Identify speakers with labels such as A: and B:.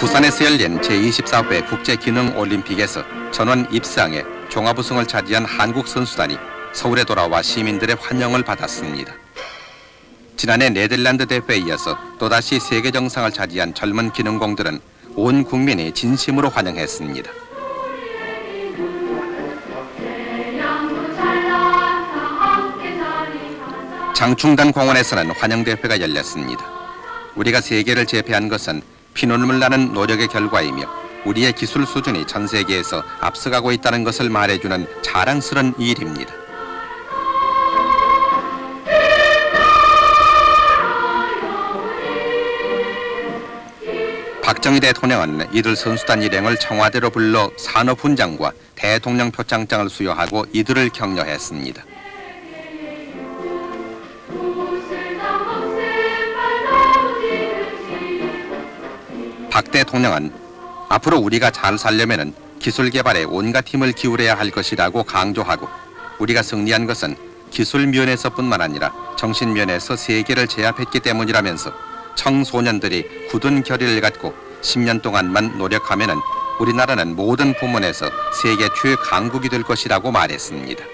A: 부산에서 열린 제24회 국제기능올림픽에서 전원 입상에 종합우승을 차지한 한국 선수단이 서울에 돌아와 시민들의 환영을 받았습니다. 지난해 네덜란드 대회에 이어서 또다시 세계 정상을 차지한 젊은 기능공들은 온 국민이 진심으로 환영했습니다. 장충단 공원에서는 환영 대회가 열렸습니다. 우리가 세계를 제패한 것은 피눈물 나는 노력의 결과이며 우리의 기술 수준이 전 세계에서 앞서가고 있다는 것을 말해주는 자랑스러운 일입니다. 박정희 대통령은 이들 선수단 일행을 청와대로 불러 산업훈장과 대통령 표창장을 수여하고 이들을 격려했습니다. 박 대통령은 앞으로 우리가 잘 살려면은 기술 개발에 온갖 힘을 기울여야 할 것이라고 강조하고 우리가 승리한 것은 기술 면에서뿐만 아니라 정신 면에서 세계를 제압했기 때문이라면서 청소년들이 굳은 결의를 갖고 10년 동안만 노력하면은 우리나라는 모든 부문에서 세계 최강국이 될 것이라고 말했습니다.